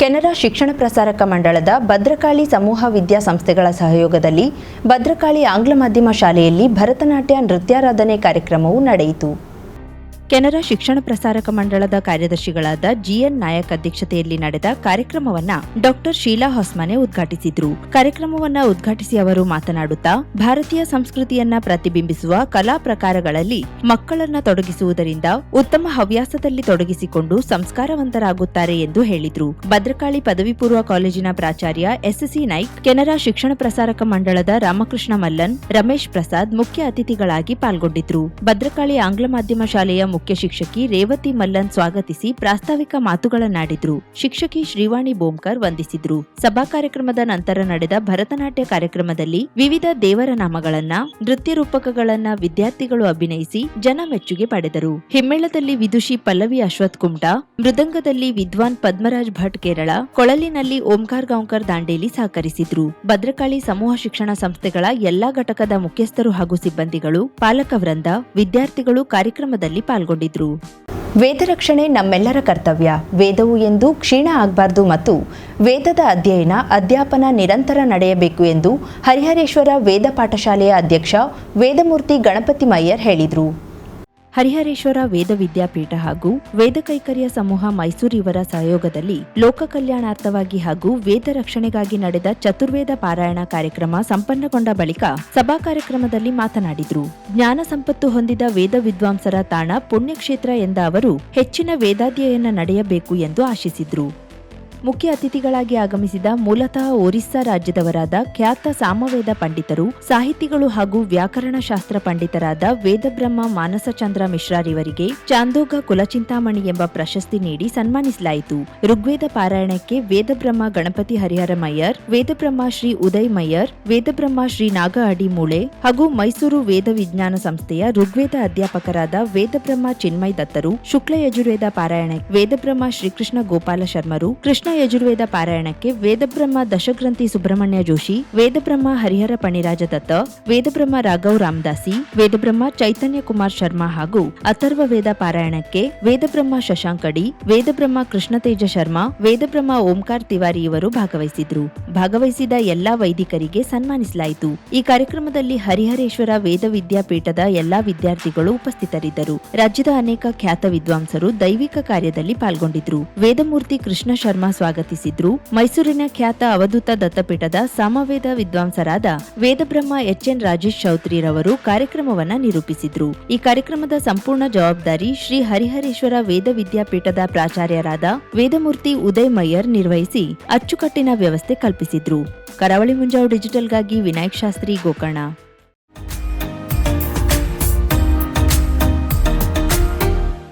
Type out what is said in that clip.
ಕೆನರಾ ಶಿಕ್ಷಣ ಪ್ರಸಾರಕ ಮಂಡಳದ ಭದ್ರಕಾಳಿ ಸಮೂಹ ವಿದ್ಯಾಸಂಸ್ಥೆಗಳ ಸಹಯೋಗದಲ್ಲಿ ಭದ್ರಕಾಳಿ ಆಂಗ್ಲ ಮಾಧ್ಯಮ ಶಾಲೆಯಲ್ಲಿ ಭರತನಾಟ್ಯ ನೃತ್ಯಾರಾಧನೆ ಕಾರ್ಯಕ್ರಮವು ನಡೆಯಿತು. ಕೆನರಾ ಶಿಕ್ಷಣ ಪ್ರಸಾರಕ ಮಂಡಳದ ಕಾರ್ಯದರ್ಶಿಗಳಾದ ಜಿಎನ್ ನಾಯಕ್ ಅಧ್ಯಕ್ಷತೆಯಲ್ಲಿ ನಡೆದ ಕಾರ್ಯಕ್ರಮವನ್ನ ಡಾಕ್ಟರ್ ಶೀಲಾ ಹೊಸ್ಮನೆ ಉದ್ಘಾಟಿಸಿದ್ರು. ಕಾರ್ಯಕ್ರಮವನ್ನ ಉದ್ಘಾಟಿಸಿ ಅವರು ಮಾತನಾಡುತ್ತಾ, ಭಾರತೀಯ ಸಂಸ್ಕೃತಿಯನ್ನ ಪ್ರತಿಬಿಂಬಿಸುವ ಕಲಾ ಪ್ರಕಾರಗಳಲ್ಲಿ ಮಕ್ಕಳನ್ನ ತೊಡಗಿಸುವುದರಿಂದ ಉತ್ತಮ ಹವ್ಯಾಸದಲ್ಲಿ ತೊಡಗಿಸಿಕೊಂಡು ಸಂಸ್ಕಾರವಂತರಾಗುತ್ತಾರೆ ಎಂದು ಹೇಳಿದ್ರು. ಭದ್ರಕಾಳಿ ಪದವಿ ಪೂರ್ವ ಕಾಲೇಜಿನ ಪ್ರಾಚಾರ್ಯ ಎಸ್ಎಸ್ಸಿ ನಾಯ್ಕ್ ಕೆನರಾ ಶಿಕ್ಷಣ ಪ್ರಸಾರಕ ಮಂಡಳದ ರಾಮಕೃಷ್ಣ ಮಲ್ಲನ್, ರಮೇಶ್ ಪ್ರಸಾದ್ ಮುಖ್ಯ ಅತಿಥಿಗಳಾಗಿ ಪಾಲ್ಗೊಂಡಿದ್ರು. ಭದ್ರಕಾಳಿ ಆಂಗ್ಲ ಮಾಧ್ಯಮ ಶಾಲೆಯ ಮುಖ್ಯ ಶಿಕ್ಷಕಿ ರೇವತಿ ಮಲ್ಲನ್ ಸ್ವಾಗತಿಸಿ ಪ್ರಾಸ್ತಾವಿಕ ಮಾತುಗಳನ್ನಾಡಿದ್ರು. ಶಿಕ್ಷಕಿ ಶ್ರೀವಾಣಿ ಬೋಮ್ಕರ್ ವಂದಿಸಿದ್ರು. ಸಭಾ ಕಾರ್ಯಕ್ರಮದ ನಂತರ ನಡೆದ ಭರತನಾಟ್ಯ ಕಾರ್ಯಕ್ರಮದಲ್ಲಿ ವಿವಿಧ ದೇವರ ನಾಮಗಳನ್ನ ನೃತ್ಯ ರೂಪಕಗಳನ್ನ ವಿದ್ಯಾರ್ಥಿಗಳು ಅಭಿನಯಿಸಿ ಜನ ಮೆಚ್ಚುಗೆ ಪಡೆದರು. ಹಿಮ್ಮೇಳದಲ್ಲಿ ವಿದುಷಿ ಪಲ್ಲವಿ ಅಶ್ವಥ್ ಕುಮ್ಟಾ, ಮೃದಂಗದಲ್ಲಿ ವಿದ್ವಾನ್ ಪದ್ಮರಾಜ್ ಭಟ್ ಕೇರಳ, ಕೊಳಲಿನಲ್ಲಿ ಓಂಕಾರ್ ಗಾಂವ್ಕರ್ ದಾಂಡೇಲಿ ಸಹಕರಿಸಿದ್ರು. ಭದ್ರಕಾಳಿ ಸಮೂಹ ಶಿಕ್ಷಣ ಸಂಸ್ಥೆಗಳ ಎಲ್ಲಾ ಘಟಕದ ಮುಖ್ಯಸ್ಥರು ಹಾಗೂ ಸಿಬ್ಬಂದಿಗಳು, ಪಾಲಕ ವೃಂದ, ವಿದ್ಯಾರ್ಥಿಗಳು ಕಾರ್ಯಕ್ರಮದಲ್ಲಿ ಪಾಲ್ಗೊಂಡಿದ್ರು. ವೇದ ರಕ್ಷಣೆ ನಮ್ಮೆಲ್ಲರ ಕರ್ತವ್ಯ. ವೇದವು ಎಂದು ಕ್ಷೀಣ ಆಗಬಾರದು ಮತ್ತು ವೇದದ ಅಧ್ಯಯನ, ಅಧ್ಯಾಪನ ನಿರಂತರ ನಡೆಯಬೇಕು ಎಂದು ಹರಿಹರೇಶ್ವರ ವೇದ ಪಾಠಶಾಲೆಯ ಅಧ್ಯಕ್ಷ ವೇದಮೂರ್ತಿ ಗಣಪತಿ ಮಯ್ಯರ್ ಹೇಳಿದರು. ಹರಿಹರೇಶ್ವರ ವೇದ ವಿದ್ಯಾಪೀಠ ಹಾಗೂ ವೇದ ಕೈಕರ್ಯ ಸಮೂಹ ಮೈಸೂರಿವರ ಸಹಯೋಗದಲ್ಲಿ ಲೋಕ ಕಲ್ಯಾಣಾರ್ಥವಾಗಿ ಹಾಗೂ ವೇದ ರಕ್ಷಣೆಗಾಗಿ ನಡೆದ ಚತುರ್ವೇದ ಪಾರಾಯಣ ಕಾರ್ಯಕ್ರಮ ಸಂಪನ್ನಗೊಂಡ ಬಳಿಕ ಸಭಾ ಕಾರ್ಯಕ್ರಮದಲ್ಲಿ ಮಾತನಾಡಿದರು. ಜ್ಞಾನ ಸಂಪತ್ತು ಹೊಂದಿದ ವೇದ ವಿದ್ವಾಂಸರ ತಾಣ ಪುಣ್ಯಕ್ಷೇತ್ರ ಎಂದ ಅವರು ಹೆಚ್ಚಿನ ವೇದಾಧ್ಯಯನ ನಡೆಯಬೇಕು ಎಂದು ಆಶಿಸಿದ್ರು. ಮುಖ್ಯ ಅತಿಥಿಗಳಾಗಿ ಆಗಮಿಸಿದ ಮೂಲತಃ ಒರಿಸ್ಸಾ ರಾಜ್ಯದವರಾದ ಖ್ಯಾತ ಸಾಮವೇದ ಪಂಡಿತರು, ಸಾಹಿತಿಗಳು ಹಾಗೂ ವ್ಯಾಕರಣ ಶಾಸ್ತ್ರ ಪಂಡಿತರಾದ ವೇದಬ್ರಹ್ಮ ಮಾನಸಚಂದ್ರ ಮಿಶ್ರಾರಿವರಿಗೆ ಚಾಂದೋಗ ಕುಲಚಿಂತಾಮಣಿ ಎಂಬ ಪ್ರಶಸ್ತಿ ನೀಡಿ ಸನ್ಮಾನಿಸಲಾಯಿತು. ಋಗ್ವೇದ ಪಾರಾಯಣಕ್ಕೆ ವೇದಬ್ರಹ್ಮ, ಗಣಪತಿ ಹರಿಹರ ಮಯ್ಯರ್ ವೇದಬ್ರಹ್ಮ ಶ್ರೀ ಉದಯ್ ಮಯ್ಯರ್ ವೇದಬ್ರಹ್ಮ ಶ್ರೀ ನಾಗ ಅಡಿ ಮೂಳೆ ಹಾಗೂ ಮೈಸೂರು ವೇದ ವಿಜ್ಞಾನ ಸಂಸ್ಥೆಯ ಋಗ್ವೇದ ಅಧ್ಯಾಪಕರಾದ ವೇದಬ್ರಹ್ಮ ಚಿನ್ಮಯ್ ದತ್ತರು, ಶುಕ್ಲ ಯಜುರ್ವೇದ ಪಾರಾಯಣ, ವೇದಬ್ರಹ್ಮ ಶ್ರೀಕೃಷ್ಣ ಗೋಪಾಲ ಶರ್ಮರು, ಕೃಷ್ಣ ಯಜುರ್ವೇದ ಪಾರಾಯಣಕ್ಕೆ ವೇದಬ್ರಹ್ಮ ದಶಗ್ರಂಥಿ ಸುಬ್ರಹ್ಮಣ್ಯ ಜೋಶಿ, ವೇದಬ್ರಹ್ಮ ಹರಿಹರ ಪಣಿರಾಜ ದತ್ತ, ವೇದಬ್ರಹ್ಮ ರಾಘವ್ ರಾಮದಾಸಿ, ವೇದಬ್ರಹ್ಮ ಚೈತನ್ಯ ಕುಮಾರ್ ಶರ್ಮಾ ಹಾಗೂ ಅಥರ್ವ ವೇದ ಪಾರಾಯಣಕ್ಕೆ ವೇದಬ್ರಹ್ಮ ಶಶಾಂಕಡಿ ವೇದಬ್ರಹ್ಮ ಕೃಷ್ಣತೇಜ ಶರ್ಮಾ, ವೇದಬ್ರಹ್ಮ ಓಂಕಾರ್ ತಿವಾರಿ ಇವರು ಭಾಗವಹಿಸಿದ್ರು. ಭಾಗವಹಿಸಿದ ಎಲ್ಲಾ ವೈದಿಕರಿಗೆ ಸನ್ಮಾನಿಸಲಾಯಿತು. ಈ ಕಾರ್ಯಕ್ರಮದಲ್ಲಿ ಹರಿಹರೇಶ್ವರ ವೇದ ವಿದ್ಯಾಪೀಠದ ಎಲ್ಲಾ ವಿದ್ಯಾರ್ಥಿಗಳು ಉಪಸ್ಥಿತರಿದ್ದರು. ರಾಜ್ಯದ ಅನೇಕ ಖ್ಯಾತ ವಿದ್ವಾಂಸರು ದೈವಿಕ ಕಾರ್ಯದಲ್ಲಿ ಪಾಲ್ಗೊಂಡಿದ್ರು. ವೇದಮೂರ್ತಿ ಕೃಷ್ಣ ಶರ್ಮಾ ಸ್ವಾಗತಿಸಿದ್ರು. ಮೈಸೂರಿನ ಖ್ಯಾತ ಅವಧೂತ ದತ್ತಪೀಠದ ಸಾಮವೇದ ವಿದ್ವಾಂಸರಾದ ವೇದಬ್ರಹ್ಮ ಎಚ್ ಎನ್ ರಾಜೇಶ್ ಚೌತ್ರಿರವರು ಕಾರ್ಯಕ್ರಮವನ್ನ ನಿರೂಪಿಸಿದ್ರು. ಈ ಕಾರ್ಯಕ್ರಮದ ಸಂಪೂರ್ಣ ಜವಾಬ್ದಾರಿ ಶ್ರೀ ಹರಿಹರೇಶ್ವರ ವೇದ ವಿದ್ಯಾಪೀಠದ ಪ್ರಾಚಾರ್ಯರಾದ ವೇದಮೂರ್ತಿ ಉದಯ್ ಮಯ್ಯರ್ ನಿರ್ವಹಿಸಿ ಅಚ್ಚುಕಟ್ಟಿನ ವ್ಯವಸ್ಥೆ ಕಲ್ಪಿಸಿದ್ರು. ಕರಾವಳಿ ಮುಂಜಾವು ಡಿಜಿಟಲ್ಗಾಗಿ ವಿನಾಯಕ್ ಶಾಸ್ತ್ರಿ ಗೋಕರ್ಣ.